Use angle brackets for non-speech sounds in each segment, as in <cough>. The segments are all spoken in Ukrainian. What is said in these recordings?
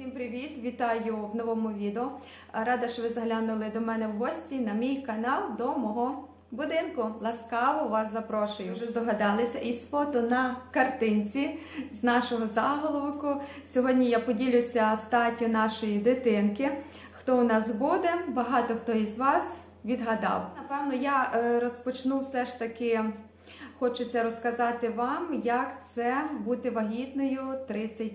Всім привіт! Вітаю в новому відео. Рада, що ви заглянули до мене в гості на мій канал до мого будинку. Ласкаво вас запрошую. Вже здогадалися із фото на картинці з нашого заголовку. Сьогодні я поділюся статтю нашої дитинки. Хто у нас буде? Багато хто із вас відгадав. Напевно, я е, розпочну все ж таки. Хочеться розказати вам, як це бути вагітною 30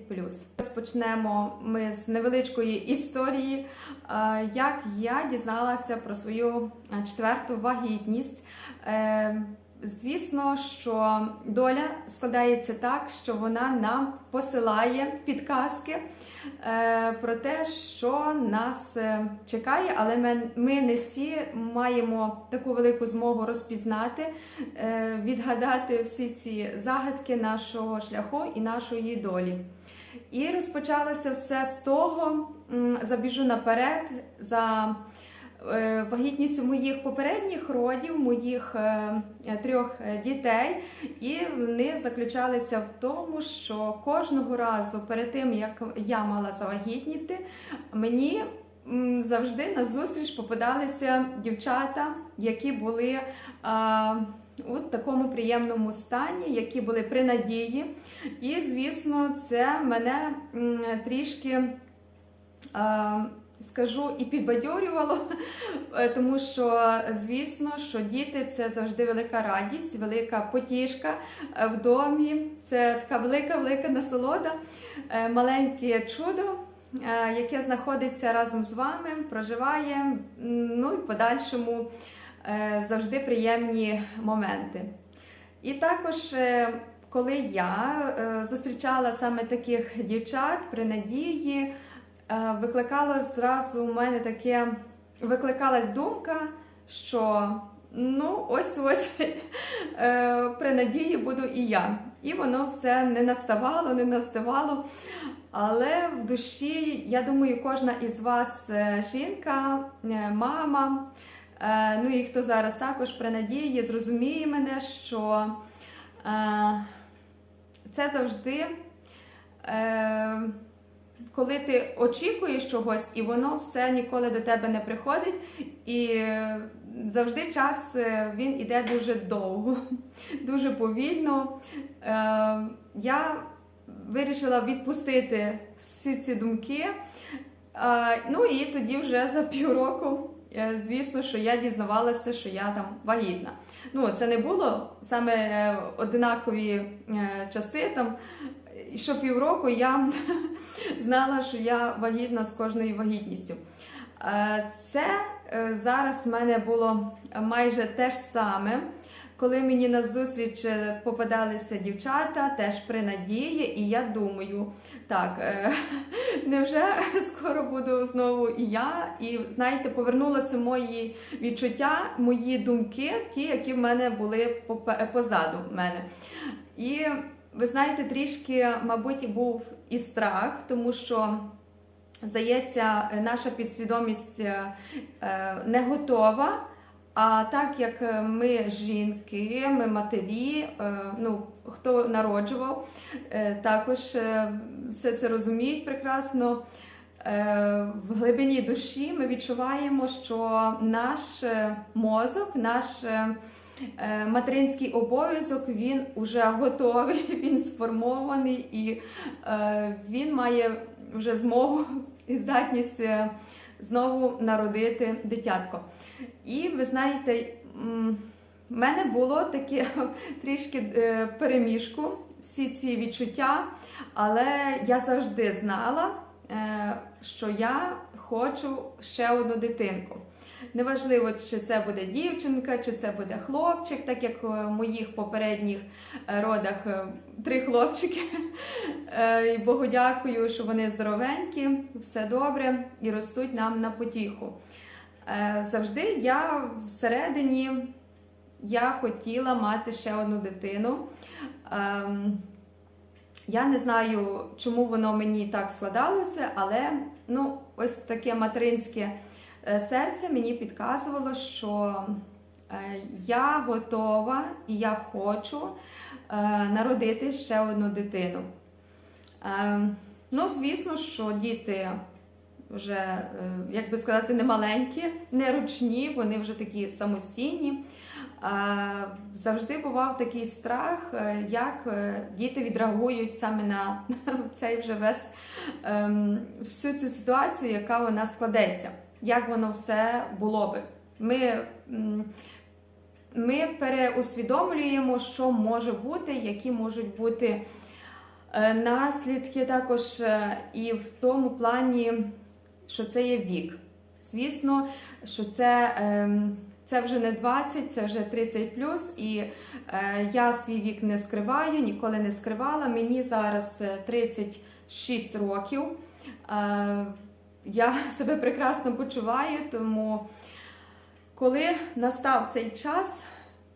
Розпочнемо ми з невеличкої історії, е, як я дізналася про свою е, четверту вагітність. Звісно, що доля складається так, що вона нам посилає підказки е, про те, що нас е, чекає, але ми, ми не всі маємо таку велику змогу розпізнати, е, відгадати всі ці загадки нашого шляху і нашої долі. І розпочалося все з того, забіжу наперед за е, вагітністю моїх попередніх родів, моїх е, трьох е, дітей, і вони заключалися в тому, що кожного разу перед тим як я мала завагітніти, мені завжди на зустріч попадалися дівчата, які були у такому приємному стані, які були при надії. І, звісно, це мене трішки. Скажу і підбадьорювало, <laughs> тому що звісно, що діти це завжди велика радість, велика потішка е, в домі. Це така велика, велика насолода, е, маленьке чудо, е, яке знаходиться разом з вами, проживає. Ну і в подальшому завжди приємні моменти. І також, коли я зустрічала саме таких дівчат при надії. Е, викликало зразу у мене таке, викликалась думка, що ну ось ось <laughs> е, при надії буду і я. І воно все не наставало, не наставало. Але в душі, я думаю, кожна із вас е, жінка, мама, ну і хто зараз також при надії, зрозуміє мене, що це завжди. Коли ти очікуєш чогось, і воно все ніколи до тебе не приходить, і е, завжди час е, він іде дуже довго, <laughs> дуже повільно. Е, Я вирішила відпустити всі ці думки. Ну і тоді вже за півроку, звісно, що я дізнавалася, що я там вагітна. Ну, це не було саме одинакові е, часи там. Що півроку я <laughs> знала, що я вагітна з кожною вагітністю. Е, Це е, зараз в мене було майже те ж саме. Коли мені на зустріч е, попадалися дівчата, теж при надії, і я думаю, так, <laughs> невже <laughs> скоро буду знову і я? І знаєте, повернулося мої відчуття, мої думки, ті, які в мене були позаду мене. І ви знаєте, трішки, мабуть, був і страх, тому що, здається, наша підсвідомість е, е, не готова. А так як ми жінки, ми матері, е, ну хто народжував, також все це розуміють прекрасно. В глибині душі ми відчуваємо, що наш мозок, наш Материнський обов'язок він вже готовий, <laughs> він сформований і е, він має вже змогу і здатність е, знову народити дитятко. І ви знаєте, в мене було таке <laughs> трішки е, переміжку, всі ці відчуття, але я завжди знала, е, що я хочу ще одну дитинку. Неважливо, чи це буде дівчинка, чи це буде хлопчик, так як в моїх попередніх е, родах е, три хлопчики. <laughs> Е, І Богу дякую, що вони здоровенькі, все добре і ростуть нам на потіху. Е, Завжди я всередині я хотіла мати ще одну дитину. Ем, Я не знаю, чому воно мені так складалося, але ну, ось таке материнське. Е, серце мені підказувало, що е, я готова і я хочу е, народити ще одну дитину. Ну, звісно, що діти вже, як би сказати, не маленькі, не ручні, вони вже такі самостійні. Завжди бував такий страх, як діти відреагують саме на <laughs> цей вже весь ем, всю цю ситуацію, яка вона складеться, як воно все було би. Ми, ми переусвідомлюємо, що може бути, які можуть бути е, наслідки також е, і в тому плані, що це є вік. Звісно, що це. ем, це вже не 20, це вже 30 плюс, і е, я свій вік не скриваю, ніколи не скривала. Мені зараз е, 36 років. Я себе прекрасно почуваю, тому коли настав цей час,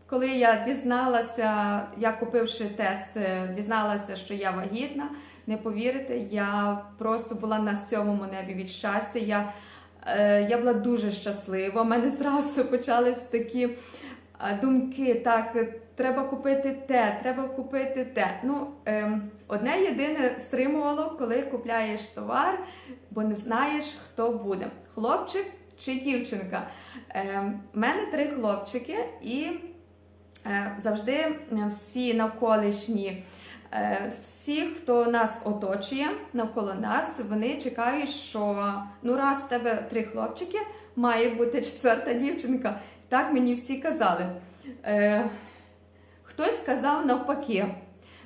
коли я дізналася, я купивши тест, е, дізналася, що я вагітна, не повірите, я просто була на сьомому небі від щастя. Я Е, Я була дуже щаслива. У мене зразу почались такі думки. Так, треба купити те, треба купити те. Ну, ем, одне єдине стримувало, коли купляєш товар, бо не знаєш, хто буде: хлопчик чи дівчинка. Ем, У мене три хлопчики, і е, завжди всі навколишні. Е, Всі, хто нас оточує навколо нас, вони чекають, що ну раз в тебе три хлопчики, має бути <laughs> четверта дівчинка. Так мені всі казали. Е, Хтось сказав навпаки.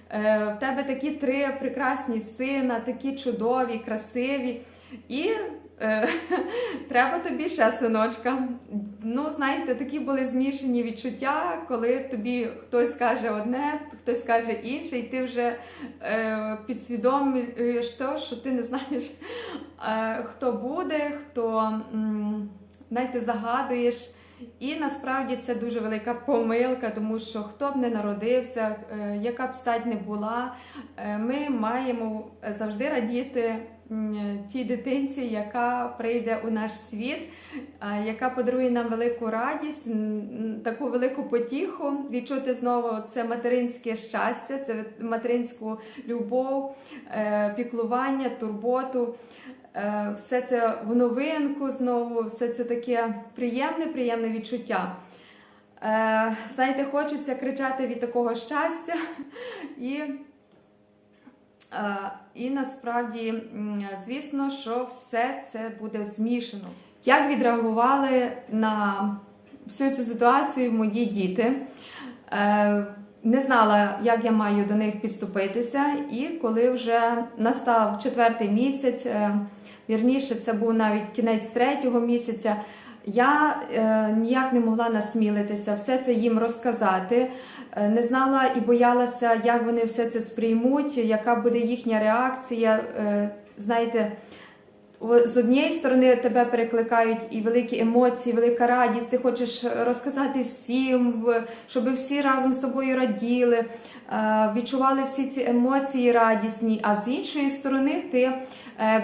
Е, В тебе такі три прекрасні сина, такі чудові, красиві. І е, <laughs> треба тобі ще синочка. Ну, знаєте, такі були змішані відчуття, коли тобі хтось каже одне, хтось каже інше, і ти вже е, підсвідомлюєш те, що ти не знаєш, е, хто буде, хто знаєте, загадуєш. І насправді це дуже велика помилка, тому що хто б не народився, е, яка б стать не була, е, ми маємо завжди радіти тій дитинці, яка прийде у наш світ, е, яка подарує нам велику радість, таку велику потіху, відчути знову це материнське щастя, це материнську любов, піклування, турботу. Е, Все це в новинку знову, все це таке приємне, приємне відчуття. Е, Знаєте, хочеться кричати від такого щастя, і, е, і насправді, звісно, що все це буде змішано. Як відреагували на всю цю ситуацію мої діти? Не знала, як я маю до них підступитися, і коли вже настав четвертий місяць, вірніше, це був навіть кінець третього місяця. Я е, ніяк не могла насмілитися, все це їм розказати. Е, не знала і боялася, як вони все це сприймуть, яка буде їхня реакція. Е, знаєте, з однієї сторони тебе перекликають і великі емоції, велика радість. Ти хочеш розказати всім, щоб всі разом з тобою раділи, е, відчували всі ці емоції радісні. А з іншої сторони, ти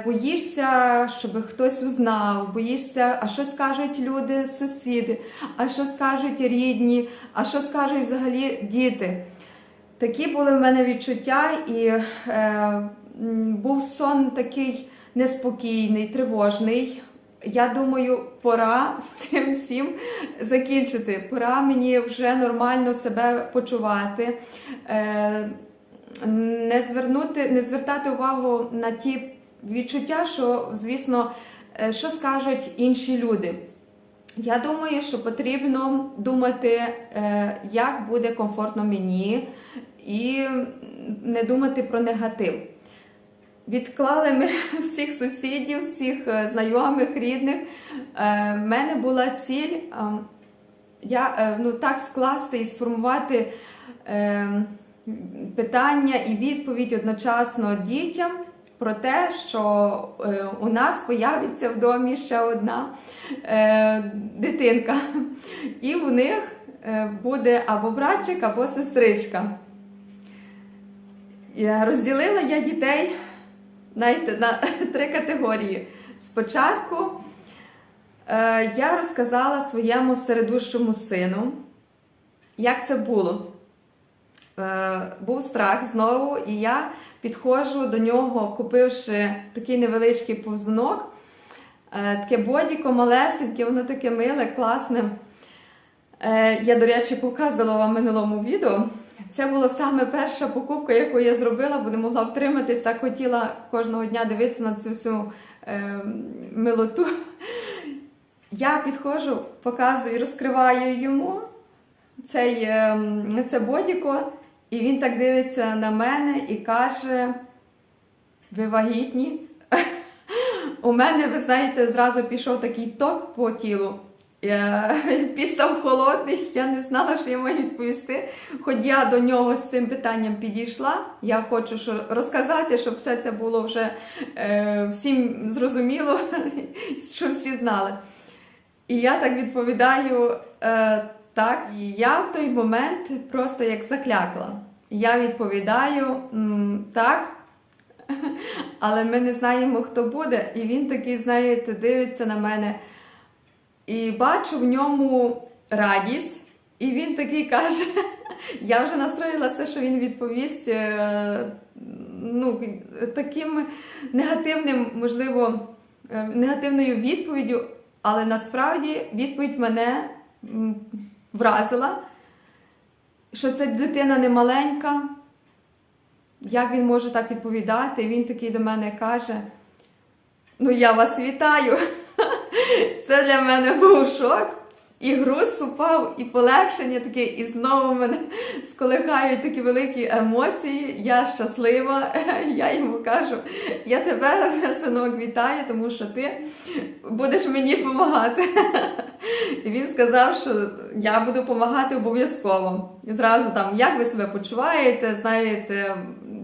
боїшся, щоб хтось узнав, боїшся, а що скажуть люди, сусіди, а що скажуть рідні, а що скажуть взагалі діти. Такі були в мене відчуття, і е, був сон такий неспокійний, тривожний. Я думаю, пора з цим всім закінчити. Пора мені вже нормально себе почувати, е, не звернути, не звертати увагу на ті відчуття, що, звісно, е, що скажуть інші люди. Я думаю, що потрібно думати, е, як буде комфортно мені, і не думати про негатив. Відклали ми <laughs> всіх сусідів, всіх е, знайомих, рідних. В мене була ціль я, ну, так скласти і сформувати питання і відповідь одночасно дітям про те, що е, у нас появиться в домі ще одна е, дитинка, і в них е, буде або братчик, або сестричка. Розділила я дітей знаєте, на <laughs> три категорії. Спочатку я розказала своєму середущому сину, як це було. Був страх знову, і я підходжу до нього, купивши такий невеличкий повзунок. Е, Таке бодіко малесеньке, воно таке миле, класне. Е, Я, до речі, показувала вам в минулому відео. Це була саме перша покупка, яку я зробила, бо не могла втриматись, так хотіла кожного дня дивитися на цю всю е, милоту. Я підходжу, показую, розкриваю йому цей, е, це бодіко, і він так дивиться на мене і каже: ви вагітні? <laughs> У мене, ви знаєте, зразу пішов такий ток по тілу. Я <laughs> пістав холодний, я не знала, що я маю відповісти. Хоч я до нього з цим питанням підійшла. Я хочу що розказати, щоб все це було вже е, всім зрозуміло, <laughs> щоб всі знали. І я так відповідаю е, так. І я в той момент просто як заклякла. Я відповідаю так, <laughs> але ми не знаємо, хто буде. І він такий, знаєте, дивиться на мене. І бачу в ньому радість, і він такий каже: <laughs> я вже настроїлася, що він відповість е, ну, таким негативним, можливо, е, негативною відповіддю, але насправді відповідь мене вразила, що ця дитина не маленька. Як він може так відповідати? Він такий до мене каже: Ну, я вас вітаю. <laughs> Це для мене був шок. І груз упав, і полегшення таке, і знову мене <laughs> сколихають такі великі емоції. Я щаслива. <laughs> Я йому кажу, я тебе, синок, вітаю, тому що ти будеш мені допомагати. І він сказав, що я буду допомагати обов'язково. І зразу там, як ви себе почуваєте, знаєте,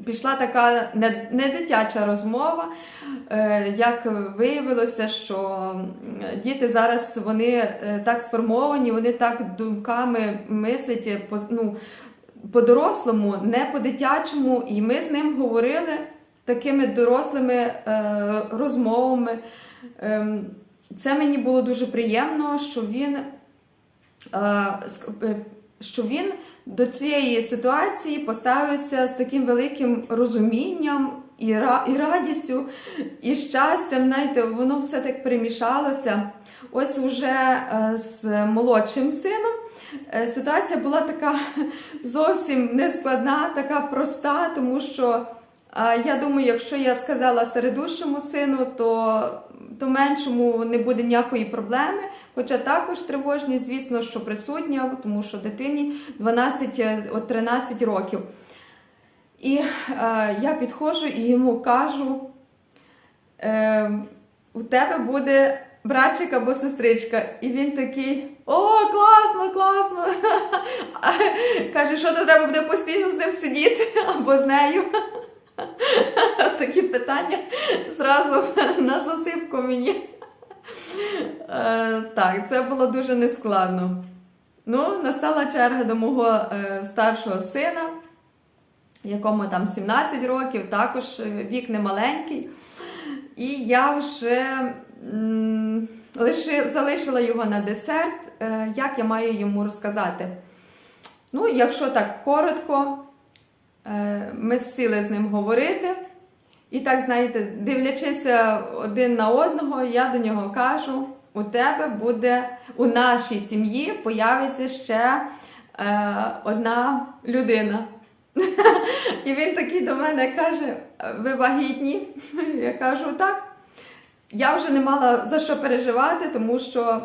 пішла така не, дитяча розмова. Е, Як виявилося, що діти зараз вони е, так сформовані, вони так думками мислять е, ну, по-дорослому, не по-дитячому, і ми з ним говорили такими дорослими розмовами. Це мені було дуже приємно, що він, е, е, що він до цієї ситуації поставився з таким великим розумінням і, радістю, і щастям. Знаєте, воно все так примішалося. Ось уже е, з молодшим сином ситуація була така <laughs> зовсім нескладна, така проста, тому що я думаю, якщо я сказала середущому сину, то, то меншому не буде ніякої проблеми. Хоча також тривожність, звісно, що присутня, тому що дитині 12 е, от 13 років. І е, я підходжу і йому кажу: е, у тебе буде братчик або сестричка. І він такий: О, класно, класно! <laughs> Каже, що то треба буде постійно з ним сидіти або з нею. <laughs> <laughs> Такі питання зразу <laughs> на засипку мені. Е, так, це було дуже нескладно. Ну, настала черга до мого е, старшого сина, якому там 17 років, також е, вік немаленький. І я вже лиши, залишила його на десерт, як я маю йому розказати. Ну, якщо так коротко, ми сіли з ним говорити. І так, знаєте, дивлячися один на одного, я до нього кажу: у тебе буде у нашій сім'ї появиться ще е, одна людина. <laughs> І він такий до мене каже: ви вагітні? <laughs> Я кажу, так. Я вже не мала за що переживати, тому що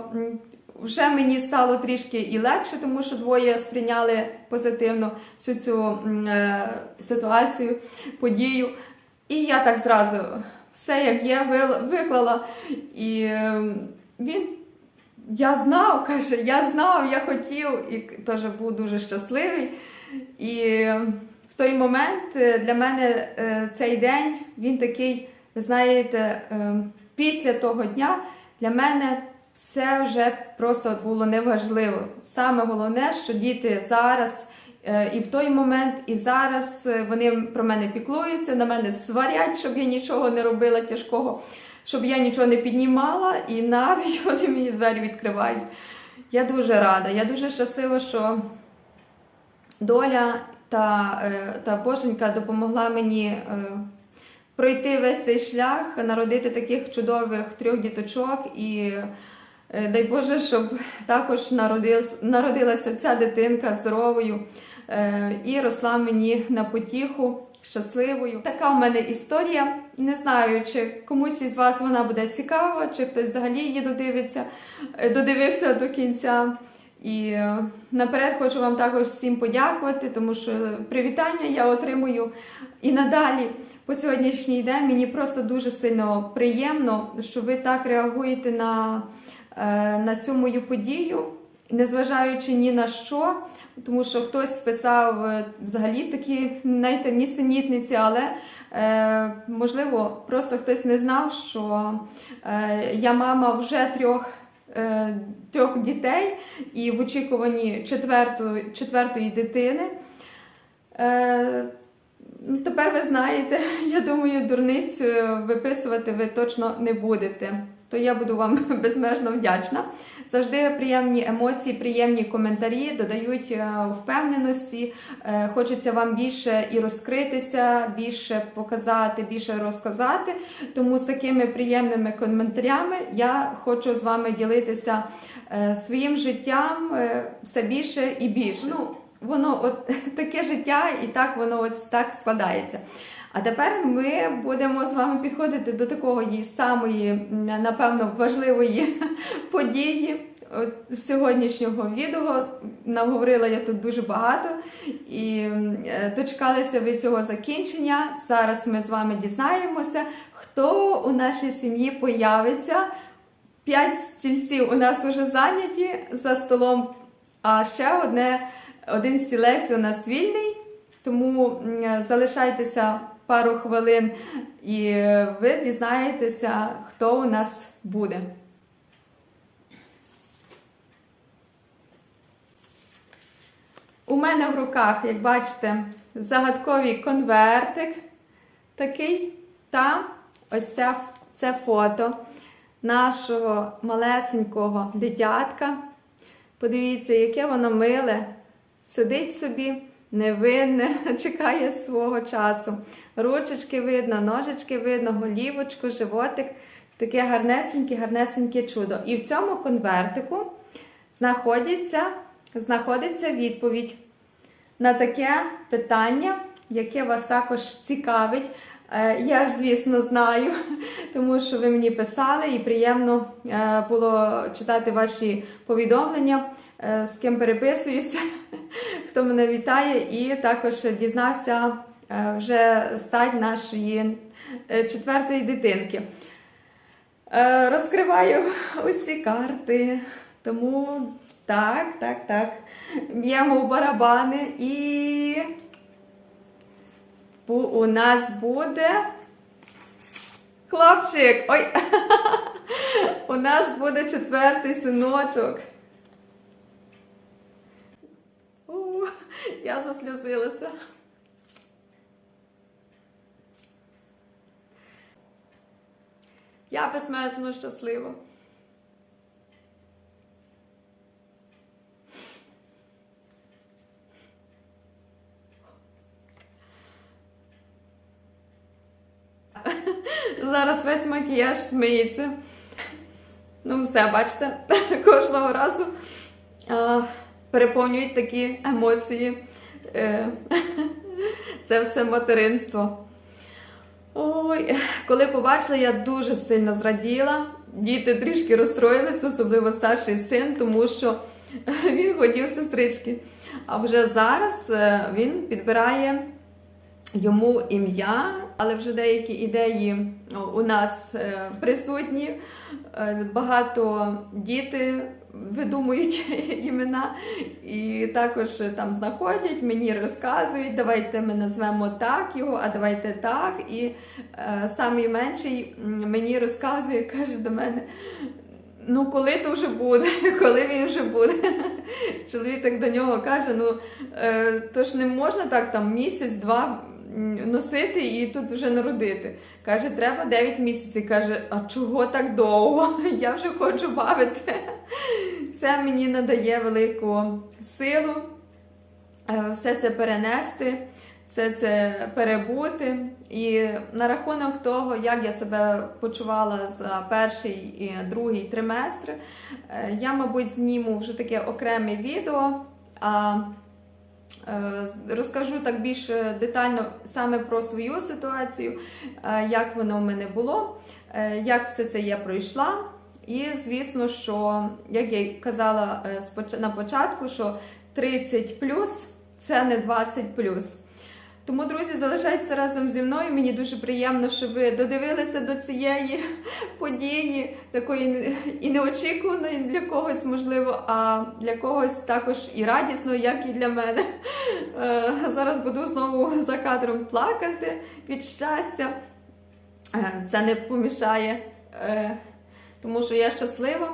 вже мені стало трішки і легше, тому що двоє сприйняли позитивно всю цю е, ситуацію, подію. І я так зразу все, як є, виклала. І е, він, я знав, <laughs> каже, я знав, я хотів, і теж був дуже щасливий. І е, в той момент е, для мене е, цей день він такий, ви знаєте, е, після того дня для мене все вже просто було неважливо. Саме головне, що діти зараз. Е, І в той момент, і зараз е, вони про мене піклуються, на мене сварять, щоб я нічого не робила тяжкого, щоб я нічого не піднімала, і навіть <laughs> вони мені двері відкривають. Я дуже рада, я дуже щаслива, що доля та, е, та Боженька допомогла мені пройти весь цей шлях, народити таких чудових трьох діточок і. Е, Дай Боже, щоб також народилася ця дитинка здоровою е, і росла мені на потіху щасливою. Така в мене історія. Не знаю, чи комусь із вас вона буде цікава, чи хтось взагалі її додивиться, е, додивився до кінця. І наперед хочу вам також всім подякувати, тому що привітання я отримую і надалі по сьогоднішній день. Мені просто дуже сильно приємно, що ви так реагуєте на, на цю мою подію, незважаючи ні на що. Тому що хтось писав е, взагалі такі знаєте, нісенітниці, але е, можливо просто хтось не знав, що е, я мама вже трьох, е, трьох дітей і в очікуванні четвертої, четвертої дитини. Е, ну, тепер ви знаєте, <laughs> я думаю, дурницю виписувати ви точно не будете. То я буду вам <laughs> безмежно вдячна. Завжди приємні емоції, приємні коментарі додають е, впевненості. Е, Хочеться вам більше і розкритися, більше показати, більше розказати. Тому з такими приємними коментарями я хочу з вами ділитися е, своїм життям все більше і більше. Ну, воно от <laughs> таке життя, і так воно ось так складається. А тепер ми будемо з вами підходити до такої самої, напевно, важливої <laughs> події сьогоднішнього відео. Наговорила я тут дуже багато і е, дочекалися ви цього закінчення. Зараз ми з вами дізнаємося, хто у нашій сім'ї появиться. П'ять стільців у нас вже зайняті за столом, а ще одне, один стілець у нас вільний. Тому залишайтеся пару хвилин і ви дізнаєтеся, хто у нас буде. У мене в руках, як бачите, загадковий конвертик такий та ось це, це фото нашого малесенького дитятка. Подивіться, яке воно миле. Сидить собі, невинне, <laughs> чекає свого часу. Ручечки видно, ножички видно, голівочку, животик. Таке гарнесеньке, гарнесеньке чудо. І в цьому конвертику знаходиться, знаходиться відповідь на таке питання, яке вас також цікавить. Е, Я ж, звісно, знаю, <laughs> тому що ви мені писали і приємно е, було читати ваші повідомлення, е, з ким переписуюся, <laughs> хто мене вітає, і також дізнався е, вже стать нашої е, четвертої дитинки. Е, Розкриваю <laughs> усі карти, тому так, так, так. Б'ємо в барабани і у нас буде хлопчик. Ой! <laughs> У нас буде четвертий синочок. У, <laughs> я засльозилася. Я безмежно щаслива. Зараз весь макіяж сміється. Ну, все, бачите, <laughs> кожного разу переповнюють такі емоції. Е, <laughs> це все материнство. Ой, коли побачила, я дуже сильно зраділа. Діти трішки розстроїлися, особливо старший син, тому що <laughs> він хотів сестрички. А вже зараз е, він підбирає йому ім'я, але вже деякі ідеї ну, у нас е, присутні. Багато діти видумують <laughs> імена і також е, там знаходять, мені розказують, давайте ми назвемо так його, а давайте так. І е, самий менший мені розказує, каже до мене. Ну, коли то вже буде, <laughs> коли він вже буде. <laughs> Чоловік так до нього каже: ну е, то ж не можна так там місяць-два носити і тут вже народити. Каже, треба 9 місяців. Каже, а чого так довго? <laughs> Я вже хочу бавити. Це мені надає велику силу. е, все це перенести, все це перебути. І на рахунок того, як я себе почувала за перший і другий триместр, е, я, мабуть, зніму вже таке окреме відео. Е, Розкажу так більш детально саме про свою ситуацію, е, як воно в мене було, е, як все це я пройшла. І звісно, що, як я й казала е, на початку, що 30 це не 20 Тому, друзі, залишайтеся разом зі мною. Мені дуже приємно, що ви додивилися до цієї <laughs> події, такої і неочікуваної для когось, можливо, а для когось також і радісної, як і для мене. Е, Зараз буду знову за кадром плакати від щастя. Е, Це не помішає, е, тому що я щаслива.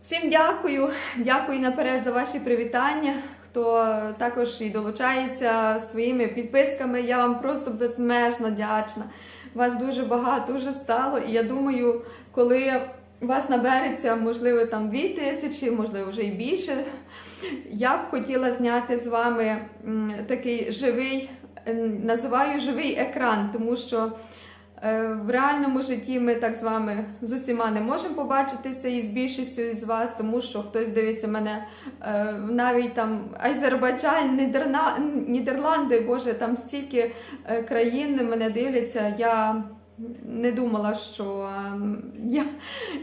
Всім дякую, дякую наперед за ваші привітання. Хто також і долучається своїми підписками, я вам просто безмежно вдячна. Вас дуже багато вже стало, і я думаю, коли вас набереться, можливо, там 2 тисячі, можливо, вже і більше. Я б хотіла зняти з вами такий живий, називаю живий екран, тому що В реальному житті ми так з вами з усіма не можемо побачитися і з більшістю із вас, тому що хтось дивиться мене е, навіть там Азербайджан, Нідерна... Нідерланди, Боже, там стільки е, країн мене дивляться. Я не думала, що ем, я,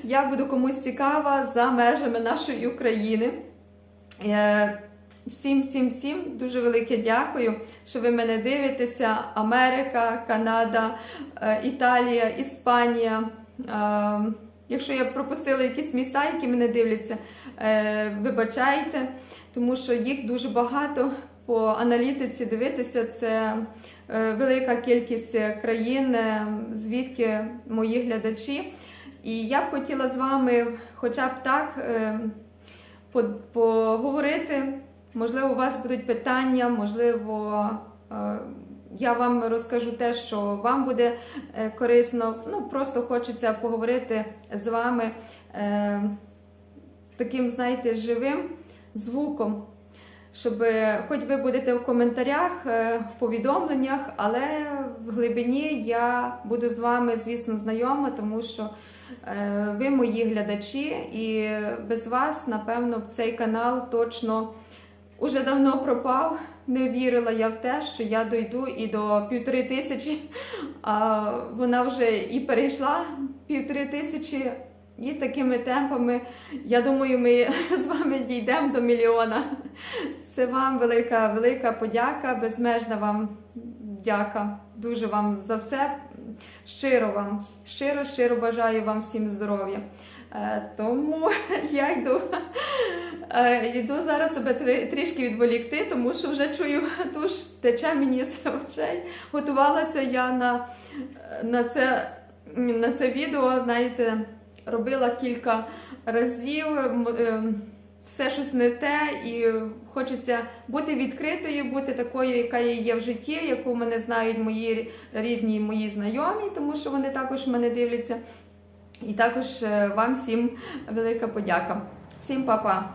я буду комусь цікава за межами нашої України. Всім, всім, всім дуже велике дякую, що ви мене дивитеся. Америка, Канада, е, Італія, Іспанія. Е, Якщо я пропустила якісь міста, які мене дивляться, е, вибачайте, тому що їх дуже багато по аналітиці дивитися. Це велика кількість країн, звідки мої глядачі. І я б хотіла з вами, хоча б так, поговорити. Можливо, у вас будуть питання, можливо, е, я вам розкажу те, що вам буде е, корисно. Ну, просто хочеться поговорити з вами е, таким, знаєте, живим звуком. Щоб хоч ви будете в коментарях, в повідомленнях, але в глибині я буду з вами, звісно, знайома, тому що ви мої глядачі, і без вас, напевно, цей канал точно уже давно пропав. Не вірила я в те, що я дойду і до півтори тисячі, а вона вже і перейшла півтори тисячі. І такими темпами, я думаю, ми з вами дійдемо до мільйона. Це вам велика, велика подяка, безмежна вам дяка. Дуже вам за все. Щиро вам, щиро, щиро бажаю вам всім здоров'я. Е, Тому <laughs> я йду, е, йду зараз себе трі- трішки відволікти, тому що вже чую, <laughs> туш тече мені з очей. Готувалася я на, на, це, на це відео, знаєте, робила кілька разів. е, Все щось не те, і хочеться бути відкритою, бути такою, яка є в житті, яку мене знають мої рідні, мої знайомі, тому що вони також мене дивляться. І також е, вам всім велика подяка. Всім па-па!